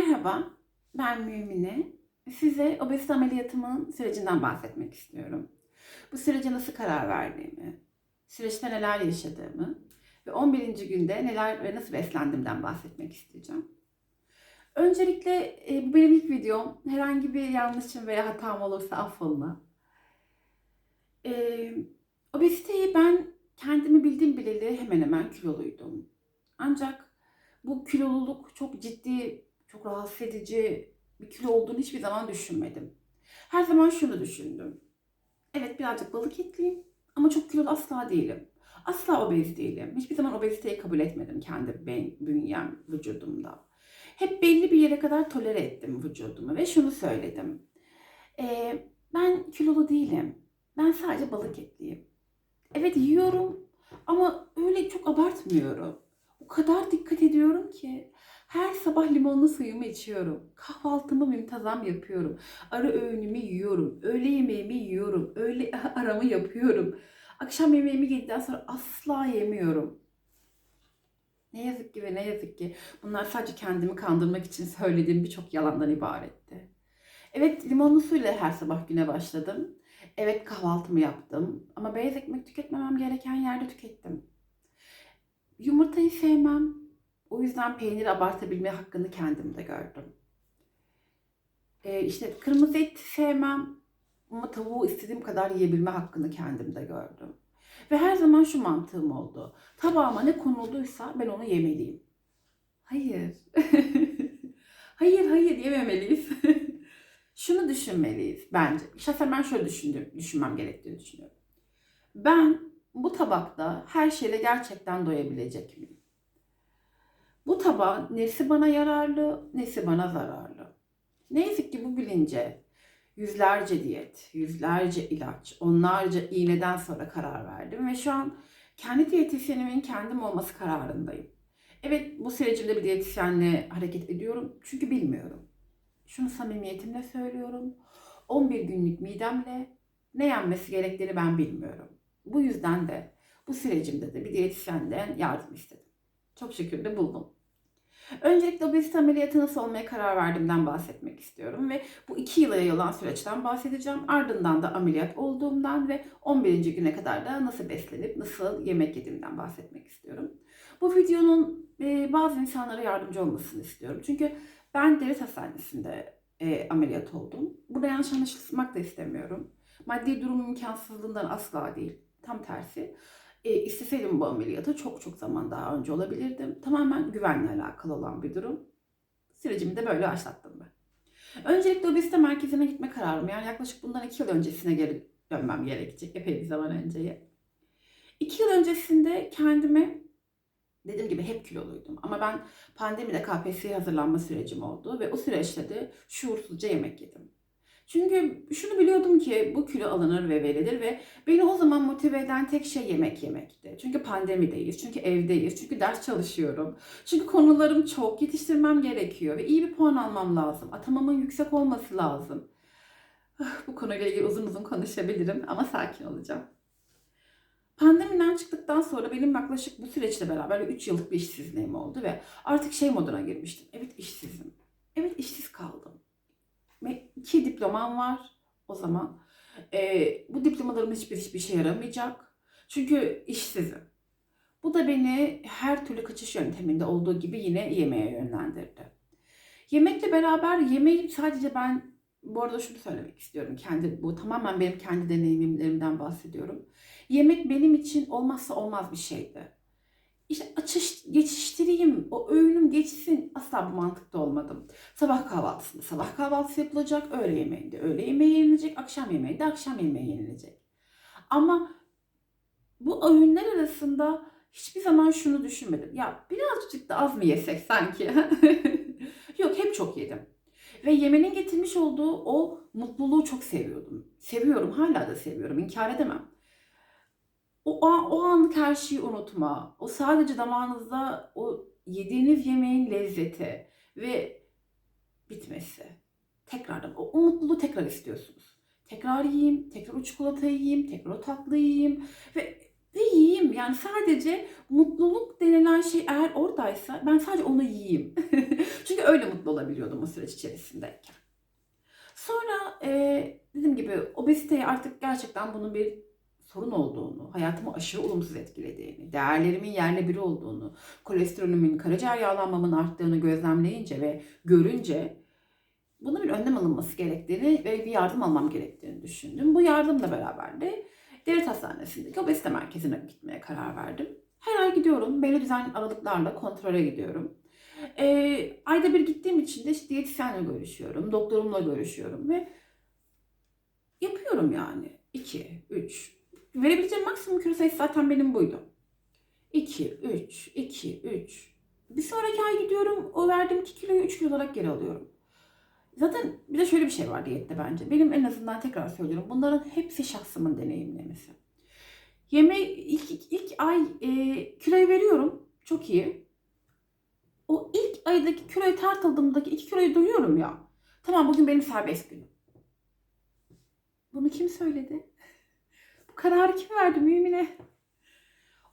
Merhaba, ben Mümine. Size obezite ameliyatımın sürecinden bahsetmek istiyorum. Bu sürece nasıl karar verdiğimi, süreçte neler yaşadığımı ve 11. günde neler ve nasıl beslendiğimden bahsetmek isteyeceğim. Öncelikle e, bu benim ilk videom. Herhangi bir yanlışım veya hatam olursa affola. E, obeziteyi ben kendimi bildiğim bileli hemen hemen kiloluydum. Ancak bu kiloluluk çok ciddi, çok rahatsız edici bir kilo olduğunu hiçbir zaman düşünmedim. Her zaman şunu düşündüm. Evet birazcık balık etliyim ama çok kilolu asla değilim. Asla obez değilim. Hiçbir zaman obeziteyi kabul etmedim kendi ben, bünyem, vücudumda. Hep belli bir yere kadar tolere ettim vücudumu ve şunu söyledim. Ee, ben kilolu değilim. Ben sadece balık etliyim. Evet yiyorum ama öyle çok abartmıyorum. O kadar dikkat ediyorum ki her sabah limonlu suyumu içiyorum. Kahvaltımı müntazam yapıyorum. Ara öğünümü yiyorum. Öğle yemeğimi yiyorum. Öğle aramı yapıyorum. Akşam yemeğimi yedikten sonra asla yemiyorum. Ne yazık ki ve ne yazık ki bunlar sadece kendimi kandırmak için söylediğim birçok yalandan ibaretti. Evet limonlu suyla her sabah güne başladım. Evet kahvaltımı yaptım ama beyaz ekmek tüketmemem gereken yerde tükettim. Yumurtayı sevmem. O yüzden peynir abartabilme hakkını kendimde gördüm. Ee, işte kırmızı et sevmem ama tavuğu istediğim kadar yiyebilme hakkını kendimde gördüm. Ve her zaman şu mantığım oldu. Tabağıma ne konulduysa ben onu yemeliyim. Hayır. hayır hayır yememeliyiz. Şunu düşünmeliyiz bence. Şahsen ben şöyle düşündüm, düşünmem gerektiğini düşünüyorum. Ben bu tabakta her şeyle gerçekten doyabilecek miyim? Bu tabağın nesi bana yararlı, nesi bana zararlı. Ne yazık ki bu bilince yüzlerce diyet, yüzlerce ilaç, onlarca iğneden sonra karar verdim ve şu an kendi diyetisyenimin kendim olması kararındayım. Evet bu sürecimde bir diyetisyenle hareket ediyorum çünkü bilmiyorum. Şunu samimiyetimle söylüyorum. 11 günlük midemle ne yenmesi gerektiğini ben bilmiyorum. Bu yüzden de bu sürecimde de bir diyetisyenden yardım istedim. Çok şükür de buldum. Öncelikle obezite ameliyatı nasıl olmaya karar verdiğimden bahsetmek istiyorum ve bu iki yıla yayılan süreçten bahsedeceğim. Ardından da ameliyat olduğumdan ve 11. güne kadar da nasıl beslenip nasıl yemek yediğimden bahsetmek istiyorum. Bu videonun e, bazı insanlara yardımcı olmasını istiyorum. Çünkü ben devlet hastanesinde e, ameliyat oldum. Burada yanlış anlaşılmak da istemiyorum. Maddi durum imkansızlığından asla değil. Tam tersi. E, isteseydim bu ameliyatı çok çok zaman daha önce olabilirdim. Tamamen güvenle alakalı olan bir durum. Sürecimi de böyle başlattım ben. Öncelikle obezite merkezine gitme kararım. Yani yaklaşık bundan iki yıl öncesine geri dönmem gerekecek. Epey bir zaman önceye. İki yıl öncesinde kendime dediğim gibi hep kiloluydum. Ama ben pandemide KPSS'ye hazırlanma sürecim oldu. Ve o süreçte de şuursuzca yemek yedim. Çünkü şunu biliyordum ki bu kilo alınır ve verilir ve beni o zaman motive eden tek şey yemek yemekti. Çünkü pandemideyiz, çünkü evdeyiz, çünkü ders çalışıyorum. Çünkü konularım çok, yetiştirmem gerekiyor ve iyi bir puan almam lazım. Atamamın yüksek olması lazım. Ah, Bu konuyla ilgili uzun uzun konuşabilirim ama sakin olacağım. Pandemiden çıktıktan sonra benim yaklaşık bu süreçle beraber 3 yıllık bir işsizliğim oldu ve artık şey moduna girmiştim. Evet işsizim. Evet işsiz kaldım. İki diplomam var o zaman. Ee, bu diplomalarım hiçbir hiçbir işe yaramayacak. Çünkü işsizim. Bu da beni her türlü kaçış yönteminde olduğu gibi yine yemeğe yönlendirdi. Yemekle beraber yemeği sadece ben bu arada şunu söylemek istiyorum. Kendi bu tamamen benim kendi deneyimlerimden bahsediyorum. Yemek benim için olmazsa olmaz bir şeydi. İşte açış, geçiştireyim, o öğünüm geçsin. Asla bu mantıkta olmadım. Sabah kahvaltısında sabah kahvaltısı yapılacak, öğle yemeğinde öğle yemeği yenilecek, akşam yemeğinde akşam yemeği yenilecek. Ama bu öğünler arasında hiçbir zaman şunu düşünmedim. Ya birazcık da az mı yesek sanki? Yok hep çok yedim. Ve yemenin getirmiş olduğu o mutluluğu çok seviyordum. Seviyorum, hala da seviyorum, inkar edemem. O, an, o anlık her şeyi unutma. O sadece damağınızda o yediğiniz yemeğin lezzeti ve bitmesi. Tekrardan o, o mutluluğu tekrar istiyorsunuz. Tekrar yiyeyim, tekrar o çikolatayı yiyeyim, tekrar o tatlı yiyeyim ve ve yiyeyim. Yani sadece mutluluk denilen şey eğer oradaysa ben sadece onu yiyeyim. Çünkü öyle mutlu olabiliyordum o süreç içerisindeyken. Sonra e, dediğim gibi obeziteye artık gerçekten bunun bir sorun olduğunu, hayatımı aşırı olumsuz etkilediğini, değerlerimin yerle biri olduğunu, kolesterolümün, karaciğer yağlanmamın arttığını gözlemleyince ve görünce bunun bir önlem alınması gerektiğini ve bir yardım almam gerektiğini düşündüm. Bu yardımla beraber de devlet hastanesindeki obezite merkezine gitmeye karar verdim. Her ay gidiyorum. Belli düzenli aralıklarla kontrole gidiyorum. Ee, ayda bir gittiğim için de işte diyetisyenle görüşüyorum, doktorumla görüşüyorum ve yapıyorum yani. 2, 3. Verebileceğim maksimum kilo sayısı zaten benim buydu. 2, 3, 2, 3. Bir sonraki ay gidiyorum, o verdiğim 2 kiloyu 3 kilo olarak geri alıyorum. Zaten bir de şöyle bir şey var diyette bence. Benim en azından tekrar söylüyorum. Bunların hepsi şahsımın deneyimlemesi. Yeme ilk, ilk, ilk ay e, kiloyu veriyorum. Çok iyi. O ilk aydaki kiloyu tartıldığımdaki 2 kiloyu duyuyorum ya. Tamam bugün benim serbest günüm. Bunu kim söyledi? Kararı kim verdi mümine?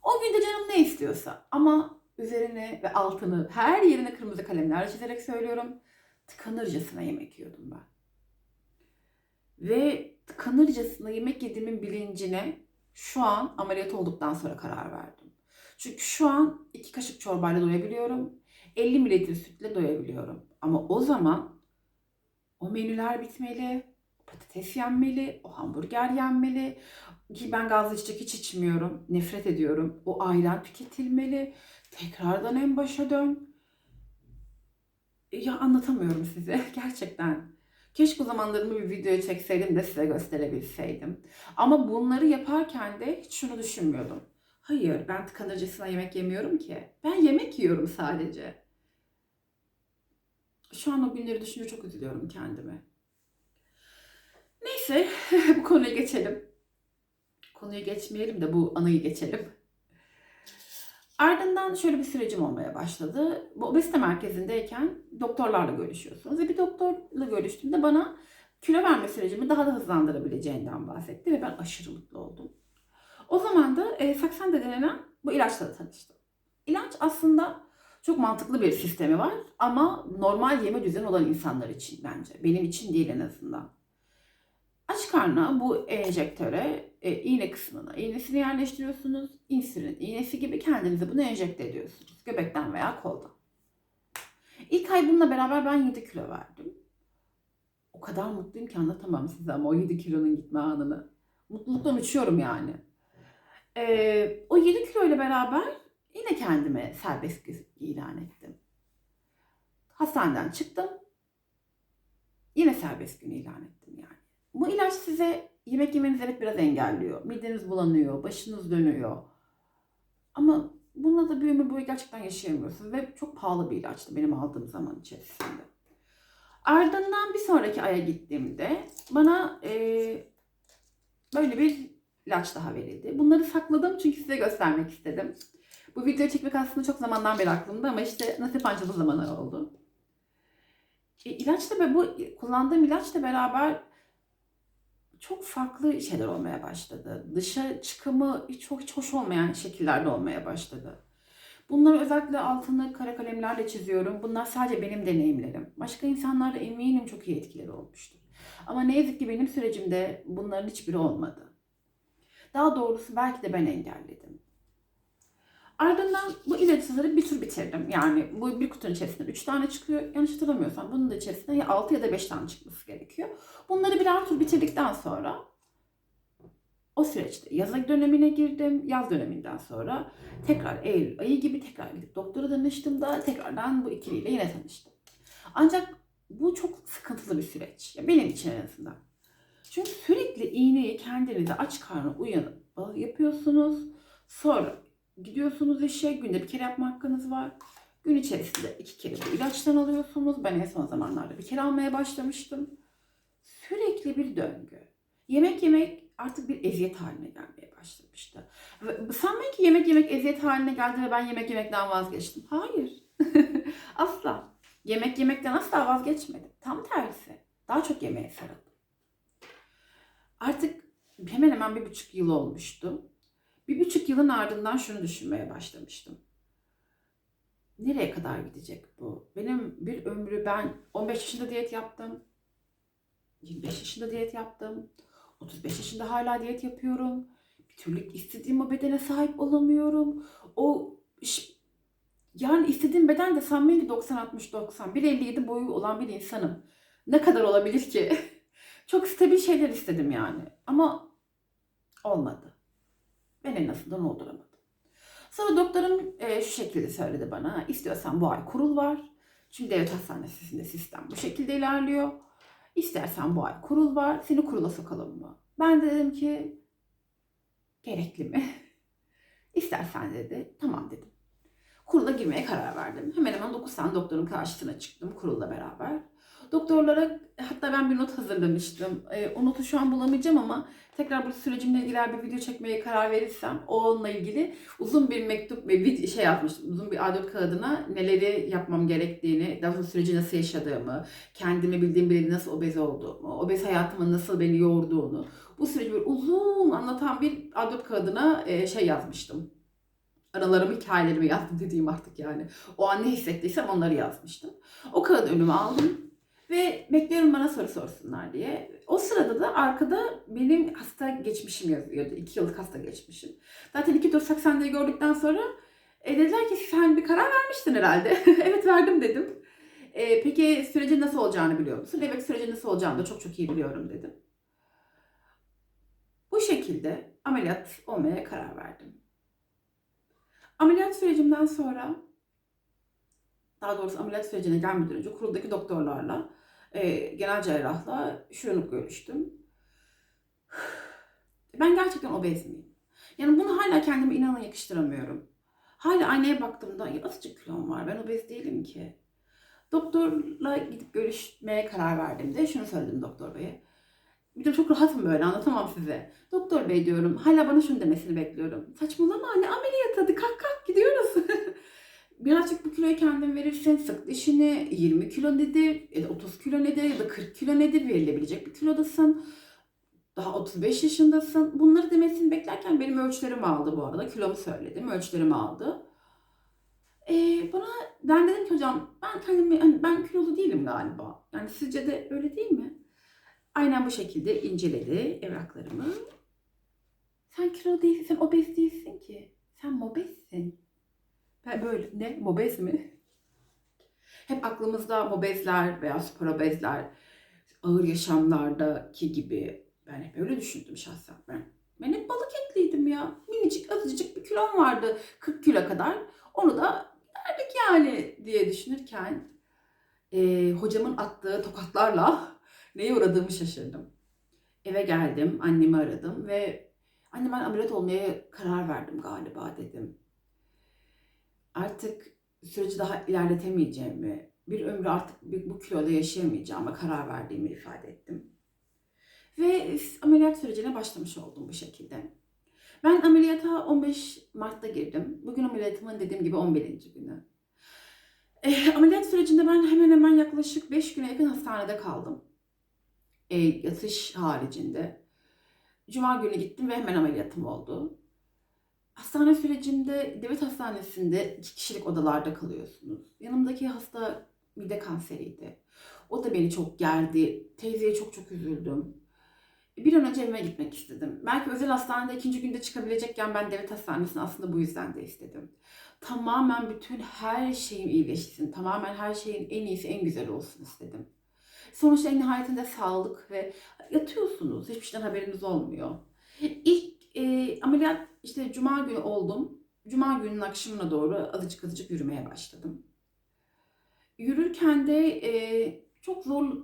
O gün de canım ne istiyorsa. Ama üzerine ve altını her yerine kırmızı kalemlerle çizerek söylüyorum. Tıkanırcasına yemek yiyordum ben. Ve tıkanırcasına yemek yediğimin bilincine şu an ameliyat olduktan sonra karar verdim. Çünkü şu an iki kaşık çorbayla doyabiliyorum. 50 mililitre sütle doyabiliyorum. Ama o zaman o menüler bitmeli, patates yenmeli, o hamburger yenmeli. Ki ben gazlı içecek hiç içmiyorum. Nefret ediyorum. O ayran tüketilmeli. Tekrardan en başa dön. Ya anlatamıyorum size gerçekten. Keşke zamanlarımı bir videoya çekseydim de size gösterebilseydim. Ama bunları yaparken de hiç şunu düşünmüyordum. Hayır ben tıkanırcasına yemek yemiyorum ki. Ben yemek yiyorum sadece. Şu an o günleri düşününce çok üzülüyorum kendime. Neyse bu konuya geçelim. Konuyu geçmeyelim de bu anıyı geçelim. Ardından şöyle bir sürecim olmaya başladı. Bu obezite merkezindeyken doktorlarla görüşüyorsunuz. Ve bir doktorla görüştüğümde bana kilo verme sürecimi daha da hızlandırabileceğinden bahsetti ve ben aşırı mutlu oldum. O zaman da e, Saxenda denilen bu ilaçla tanıştım. İlaç aslında çok mantıklı bir sistemi var ama normal yeme düzeni olan insanlar için bence. Benim için değil en azından. Aç karnına bu enjektöre e, iğne kısmına iğnesini yerleştiriyorsunuz. İnsülin iğnesi gibi kendinize bunu enjekte ediyorsunuz. Göbekten veya koldan. İlk ay bununla beraber ben 7 kilo verdim. O kadar mutluyum ki anlatamam size ama o 7 kilonun gitme anını. Mutluluktan uçuyorum yani. Ee, o 7 kilo ile beraber yine kendime serbest ilan ettim. Hastaneden çıktım. Yine serbest gün ilan ettim. Bu ilaç size yemek yemenizi evet biraz engelliyor. Mideniz bulanıyor, başınız dönüyor. Ama bununla da bir ömür boyu gerçekten yaşayamıyorsunuz. Ve çok pahalı bir ilaçtı benim aldığım zaman içerisinde. Ardından bir sonraki aya gittiğimde bana e, böyle bir ilaç daha verildi. Bunları sakladım çünkü size göstermek istedim. Bu videoyu çekmek aslında çok zamandan beri aklımda ama işte nasip ancak bu zamana oldu. E, ilaçla ve bu kullandığım ilaçla beraber çok farklı şeyler olmaya başladı. Dışa çıkımı çok hiç hoş olmayan şekillerde olmaya başladı. Bunları özellikle altını kara kalemlerle çiziyorum. Bunlar sadece benim deneyimlerim. Başka insanlarda eminim çok iyi etkileri olmuştur. Ama ne yazık ki benim sürecimde bunların hiçbiri olmadı. Daha doğrusu belki de ben engelledim. Ardından bu ilaçları bir tur bitirdim. Yani bu bir kutunun içerisinde 3 tane çıkıyor. Yanlış hatırlamıyorsam bunun da içerisinde ya 6 ya da 5 tane çıkması gerekiyor. Bunları birer tur bitirdikten sonra o süreçte yaz dönemine girdim. Yaz döneminden sonra tekrar Eylül ayı gibi tekrar gidip doktora danıştığımda tekrardan bu ikiliyle yine tanıştım. Ancak bu çok sıkıntılı bir süreç. Ya benim için en azından. Çünkü sürekli iğneyi kendinize aç karnı uyanıp yapıyorsunuz. Sonra gidiyorsunuz işe. Günde bir kere yapma hakkınız var. Gün içerisinde iki kere bu ilaçtan alıyorsunuz. Ben en son zamanlarda bir kere almaya başlamıştım. Sürekli bir döngü. Yemek yemek artık bir eziyet haline gelmeye başlamıştı. Sanmayın ki yemek yemek eziyet haline geldi ve ben yemek yemekten vazgeçtim. Hayır. asla. Yemek yemekten asla vazgeçmedim. Tam tersi. Daha çok yemeğe sarıldım. Artık hemen hemen bir buçuk yıl olmuştu. Bir buçuk yılın ardından şunu düşünmeye başlamıştım. nereye kadar gidecek bu? Benim bir ömrü ben 15 yaşında diyet yaptım. 25 yaşında diyet yaptım. 35 yaşında hala diyet yapıyorum. Bir türlü istediğim o bedene sahip olamıyorum. O yani istediğim beden de ki 90-60-90. 1.57 boyu olan bir insanım. Ne kadar olabilir ki? Çok stabil şeyler istedim yani. Ama olmadı. Ben en azından olduramadım. Sonra doktorum e, şu şekilde söyledi bana. İstiyorsan bu ay kurul var. Çünkü devlet hastanesinde sistem bu şekilde ilerliyor. İstersen bu ay kurul var. Seni kurula sokalım mı? Ben de dedim ki gerekli mi? İstersen dedi. Tamam dedim. Kurula girmeye karar verdim. Hemen hemen 9 tane doktorun karşısına çıktım kurulla beraber. Doktorlara hatta ben bir not hazırlamıştım. E, o notu şu an bulamayacağım ama tekrar bu sürecimle ilgili bir video çekmeye karar verirsem onunla ilgili uzun bir mektup ve bir şey yazmıştım. Uzun bir A4 kağıdına neleri yapmam gerektiğini, daha sonra süreci nasıl yaşadığımı, kendimi bildiğim biri nasıl obez olduğumu, obez hayatımın nasıl beni yorduğunu, bu süreci böyle uzun anlatan bir A4 kağıdına e, şey yazmıştım. Aralarımı, hikayelerimi yazdım dediğim artık yani. O an ne hissettiysem onları yazmıştım. O kağıdı önüme aldım ve bekliyorum bana soru sorsunlar diye. O sırada da arkada benim hasta geçmişim yazıyordu. İki yıllık hasta geçmişim. Zaten iki tur saksandayı gördükten sonra e, dediler ki sen bir karar vermiştin herhalde. evet verdim dedim. E, peki sürecin nasıl olacağını biliyor musun? Evet sürecin nasıl olacağını da çok çok iyi biliyorum dedim. Bu şekilde ameliyat olmaya karar verdim. Ameliyat sürecimden sonra daha doğrusu ameliyat sürecine gelmeden önce kuruldaki doktorlarla, e, genel cerrahla şunu görüştüm. Ben gerçekten obez miyim? Yani bunu hala kendime inanın yakıştıramıyorum. Hala aynaya baktığımda ya azıcık kilom var ben obez değilim ki. Doktorla gidip görüşmeye karar verdiğimde şunu söyledim doktor beye. Bir de çok rahatım böyle anlatamam size. Doktor bey diyorum hala bana şunu demesini bekliyorum. Saçmalama anne ameliyat hadi kalk kalk gidiyoruz. Birazcık bu kiloyu kendin verirsen sık dişini 20 kilo nedir ya da 30 kilo nedir ya da 40 kilo nedir verilebilecek bir kilodasın. Daha 35 yaşındasın. Bunları demesini beklerken benim ölçülerimi aldı bu arada. Kilomu söyledim. Ölçülerimi aldı. Ee, bana ben dedim ki hocam ben kendimi hani ben kilolu değilim galiba. Yani sizce de öyle değil mi? Aynen bu şekilde inceledi evraklarımı. Sen kilo değilsin, sen obez değilsin ki. Sen mobezsin. Böyle ne? Mobez mi? Hep aklımızda mobezler veya spor obezler ağır yaşamlardaki gibi ben hep öyle düşündüm şahsen ben. Ben hep balık etliydim ya. Minicik azıcık bir kilom vardı 40 kilo kadar. Onu da verdik yani diye düşünürken e, hocamın attığı tokatlarla neye uğradığımı şaşırdım. Eve geldim, annemi aradım ve anne ben ameliyat olmaya karar verdim galiba dedim. Artık süreci daha ilerletemeyeceğimi, bir ömrü artık bu kiloda yaşayamayacağıma karar verdiğimi ifade ettim. Ve ameliyat sürecine başlamış oldum bu şekilde. Ben ameliyata 15 Mart'ta girdim. Bugün ameliyatımın dediğim gibi 11. günü. E, ameliyat sürecinde ben hemen hemen yaklaşık 5 güne yakın hastanede kaldım. E, yatış haricinde. Cuma günü gittim ve hemen ameliyatım oldu. Hastane sürecinde devlet hastanesinde iki kişilik odalarda kalıyorsunuz. Yanımdaki hasta mide kanseriydi. O da beni çok gerdi. Teyzeye çok çok üzüldüm. Bir an önce evime gitmek istedim. Belki özel hastanede ikinci günde çıkabilecekken ben devlet hastanesini aslında bu yüzden de istedim. Tamamen bütün her şeyim iyileşsin. Tamamen her şeyin en iyisi, en güzel olsun istedim. Sonuçta en nihayetinde sağlık ve yatıyorsunuz. Hiçbir şeyden haberiniz olmuyor. İlk e, ameliyat işte cuma günü oldum. Cuma günün akşamına doğru azıcık azıcık yürümeye başladım. Yürürken de e, çok zor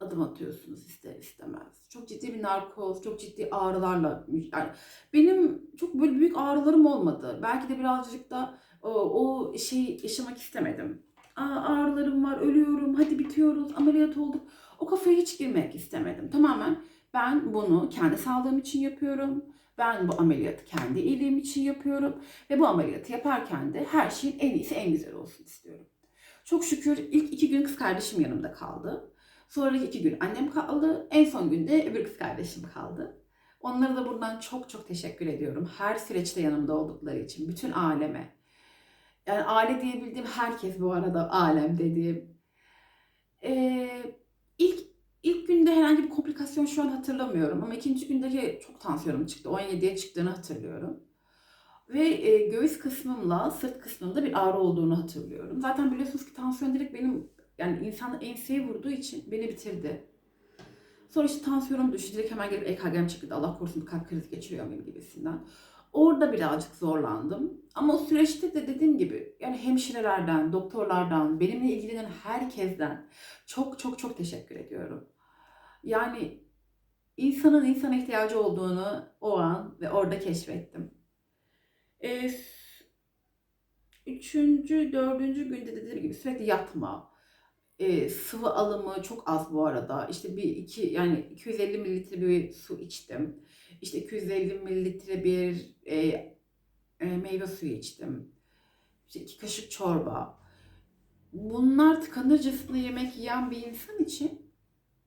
adım atıyorsunuz ister istemez. Çok ciddi bir narkoz, çok ciddi ağrılarla yani benim çok böyle büyük ağrılarım olmadı. Belki de birazcık da o, o şeyi yaşamak istemedim. Aa, ağrılarım var, ölüyorum, hadi bitiyoruz, ameliyat olduk. O kafaya hiç girmek istemedim. Tamamen ben bunu kendi sağlığım için yapıyorum. Ben bu ameliyatı kendi iyiliğim için yapıyorum. Ve bu ameliyatı yaparken de her şeyin en iyisi, en güzel olsun istiyorum. Çok şükür ilk iki gün kız kardeşim yanımda kaldı. Sonraki iki gün annem kaldı. En son günde öbür kız kardeşim kaldı. Onlara da buradan çok çok teşekkür ediyorum. Her süreçte yanımda oldukları için. Bütün aleme. Yani aile diyebildiğim herkes bu arada alem dediğim. Ee, ilk ilk günde herhangi bir komplikasyon şu an hatırlamıyorum ama ikinci gündeki çok tansiyonum çıktı. 17'ye çıktığını hatırlıyorum. Ve e, göğüs kısmımla sırt kısmımda bir ağrı olduğunu hatırlıyorum. Zaten biliyorsunuz ki tansiyon direkt benim yani insan enseye vurduğu için beni bitirdi. Sonra işte tansiyonum düştü. Direkt hemen gelip EKG'm çıktı. Allah korusun kalp krizi geçiriyor muyum gibisinden. Orada birazcık zorlandım. Ama o süreçte de dediğim gibi yani hemşirelerden, doktorlardan, benimle ilgilenen herkesten çok çok çok teşekkür ediyorum. Yani insanın insana ihtiyacı olduğunu o an ve orada keşfettim. Ee, üçüncü, dördüncü günde de dediğim gibi sürekli yatma. Ee, sıvı alımı çok az bu arada. İşte bir iki yani 250 mililitre bir su içtim. İşte 250 mililitre bir e, e, meyve suyu içtim. İşte iki kaşık çorba. Bunlar tıkanırcasına yemek yiyen bir insan için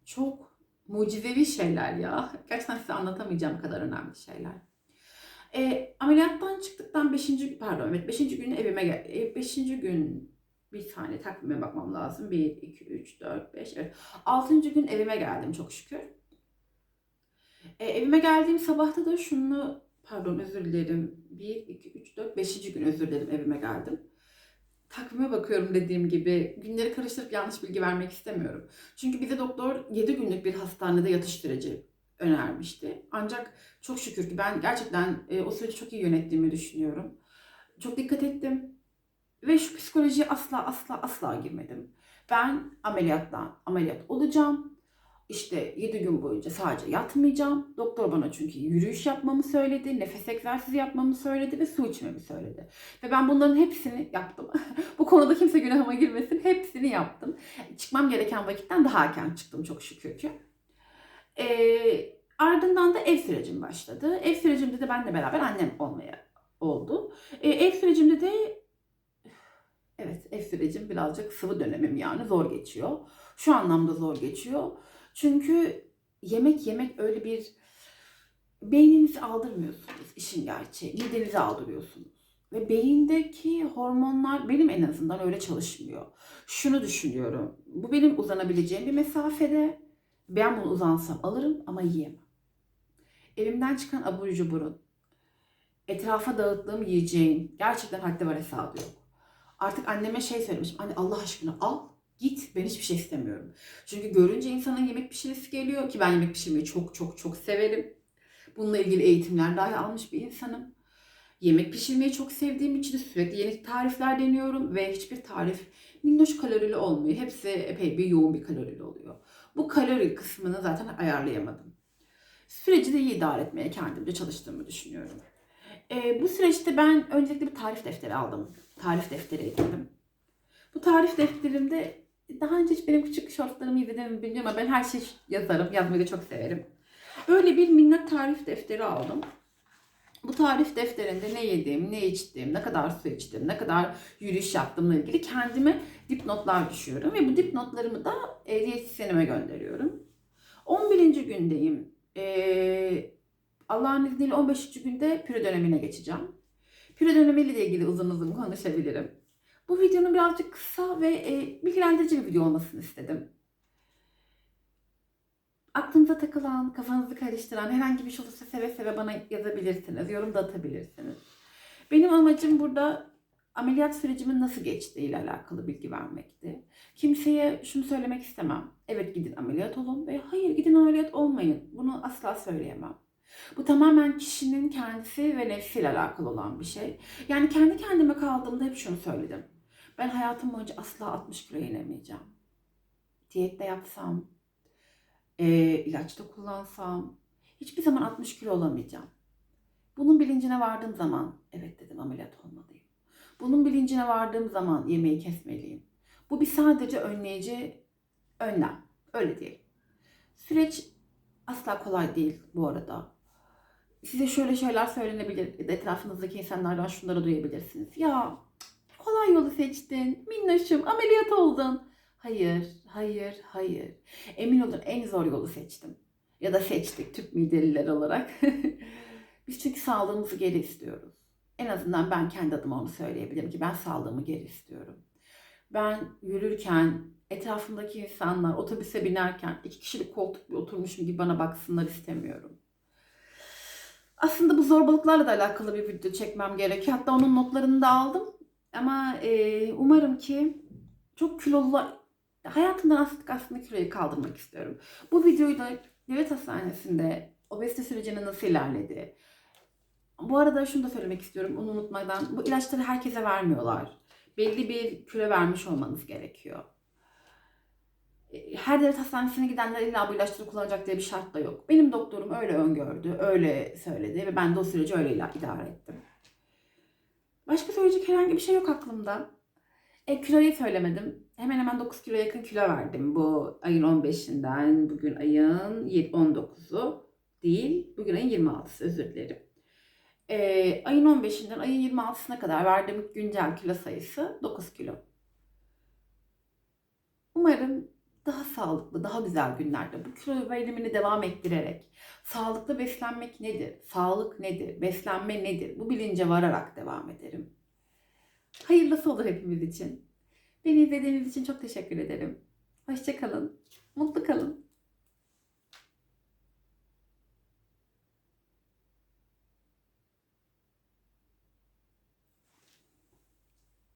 çok mucizevi şeyler ya. Gerçekten size anlatamayacağım kadar önemli şeyler. E, ameliyattan çıktıktan 5. pardon evet 5. gün evime gel 5. gün bir saniye takvime bakmam lazım. 1, 2, 3, 4, 5 evet. 6. gün evime geldim çok şükür. E, evime geldiğim sabahta da şunu pardon özür dilerim. 1, 2, 3, 4, 5. gün özür dilerim evime geldim. Takvime bakıyorum dediğim gibi. Günleri karıştırıp yanlış bilgi vermek istemiyorum. Çünkü bize doktor 7 günlük bir hastanede yatış süreci önermişti. Ancak çok şükür ki ben gerçekten e, o süreci çok iyi yönettiğimi düşünüyorum. Çok dikkat ettim. Ve şu psikolojiye asla asla asla girmedim. Ben ameliyattan ameliyat olacağım. İşte 7 gün boyunca sadece yatmayacağım. Doktor bana çünkü yürüyüş yapmamı söyledi, nefes egzersizi yapmamı söyledi ve su içmemi söyledi. Ve ben bunların hepsini yaptım. Bu konuda kimse günahıma girmesin. Hepsini yaptım. Çıkmam gereken vakitten daha erken çıktım çok şükür ki. Ee, ardından da ev sürecim başladı. Ev sürecimde de benle beraber annem olmaya oldu. Ee, ev sürecimde de evet ev sürecim birazcık sıvı dönemim yani zor geçiyor. Şu anlamda zor geçiyor. Çünkü yemek yemek öyle bir beyninizi aldırmıyorsunuz işin gerçeği. Midenizi aldırıyorsunuz. Ve beyindeki hormonlar benim en azından öyle çalışmıyor. Şunu düşünüyorum. Bu benim uzanabileceğim bir mesafede. Ben bunu uzansam alırım ama yiyemem. Elimden çıkan abur cuburun, etrafa dağıttığım yiyeceğin gerçekten haddi var hesabı yok. Artık anneme şey söylemişim. Anne Allah aşkına al git ben hiçbir şey istemiyorum. Çünkü görünce insanın yemek pişirmesi geliyor ki ben yemek pişirmeyi çok çok çok severim. Bununla ilgili eğitimler dahi almış bir insanım. Yemek pişirmeyi çok sevdiğim için sürekli yeni tarifler deniyorum ve hiçbir tarif minnoş kalorili olmuyor. Hepsi epey bir yoğun bir kalorili oluyor. Bu kalori kısmını zaten ayarlayamadım. Süreci de iyi idare etmeye kendimce çalıştığımı düşünüyorum. Ee, bu süreçte ben öncelikle bir tarif defteri aldım. Tarif defteri edindim. Bu tarif defterimde daha önce hiç benim küçük shortlarımı izlediğimi bilmiyorum ama ben her şey yazarım. Yazmayı da çok severim. Böyle bir minnak tarif defteri aldım. Bu tarif defterinde ne yediğim, ne içtiğim, ne kadar su içtim, ne kadar yürüyüş yaptığımla ilgili kendime dipnotlar düşüyorum. Ve bu dipnotlarımı da e, diyetisyenime gönderiyorum. 11. gündeyim. Ee, Allah'ın izniyle 15. günde püre dönemine geçeceğim. Püre dönemiyle ilgili uzun uzun konuşabilirim. Bu videonun birazcık kısa ve e, bilgilendirici bir video olmasını istedim. Aklınıza takılan, kafanızı karıştıran herhangi bir şey olursa seve seve bana yazabilirsiniz, yorum da atabilirsiniz. Benim amacım burada ameliyat sürecimin nasıl geçtiği ile alakalı bilgi vermekti. Kimseye şunu söylemek istemem. Evet gidin ameliyat olun ve hayır gidin ameliyat olmayın. Bunu asla söyleyemem. Bu tamamen kişinin kendisi ve nefsiyle alakalı olan bir şey. Yani kendi kendime kaldığımda hep şunu söyledim. Ben hayatım boyunca asla 60 kilo inemeyeceğim. Diyette yapsam, e, ilaç da kullansam hiçbir zaman 60 kilo olamayacağım. Bunun bilincine vardığım zaman evet dedim ameliyat olmalıyım. Bunun bilincine vardığım zaman yemeği kesmeliyim. Bu bir sadece önleyici önlem. Öyle değil. Süreç asla kolay değil bu arada. Size şöyle şeyler söylenebilir. Etrafınızdaki insanlardan şunları duyabilirsiniz. Ya kolay yolu seçtin. Minnoşum ameliyat oldun. Hayır, hayır, hayır. Emin olun en zor yolu seçtim. Ya da seçtik Türk mideliler olarak. Biz çünkü sağlığımızı geri istiyoruz. En azından ben kendi adıma onu söyleyebilirim ki ben sağlığımı geri istiyorum. Ben yürürken etrafımdaki insanlar otobüse binerken iki kişilik koltuk bir oturmuşum gibi bana baksınlar istemiyorum. Aslında bu zorbalıklarla da alakalı bir video çekmem gerekiyor. Hatta onun notlarını da aldım. Ama e, umarım ki çok kilolu hayatımdan aslında, aslında kiloyu kaldırmak istiyorum. Bu videoyu da devlet hastanesinde obezite sürecinin nasıl ilerledi? Bu arada şunu da söylemek istiyorum onu unutmadan. Bu ilaçları herkese vermiyorlar. Belli bir kilo vermiş olmanız gerekiyor. E, Her devlet hastanesine gidenler illa bu ilaçları kullanacak diye bir şart da yok. Benim doktorum öyle öngördü, öyle söyledi ve ben de o süreci öyle idare ettim. Başka söyleyecek herhangi bir şey yok aklımda. E, kiloyu söylemedim. Hemen hemen 9 kilo yakın kilo verdim. Bu ayın 15'inden bugün ayın 19'u değil. Bugün ayın 26'sı özür dilerim. E, ayın 15'inden ayın 26'sına kadar verdiğim güncel kilo sayısı 9 kilo. Umarım daha sağlıklı, daha güzel günlerde bu kilo verimini devam ettirerek sağlıklı beslenmek nedir? Sağlık nedir? Beslenme nedir? Bu bilince vararak devam ederim. Hayırlısı olur hepimiz için. Beni izlediğiniz için çok teşekkür ederim. Hoşçakalın. Mutlu kalın.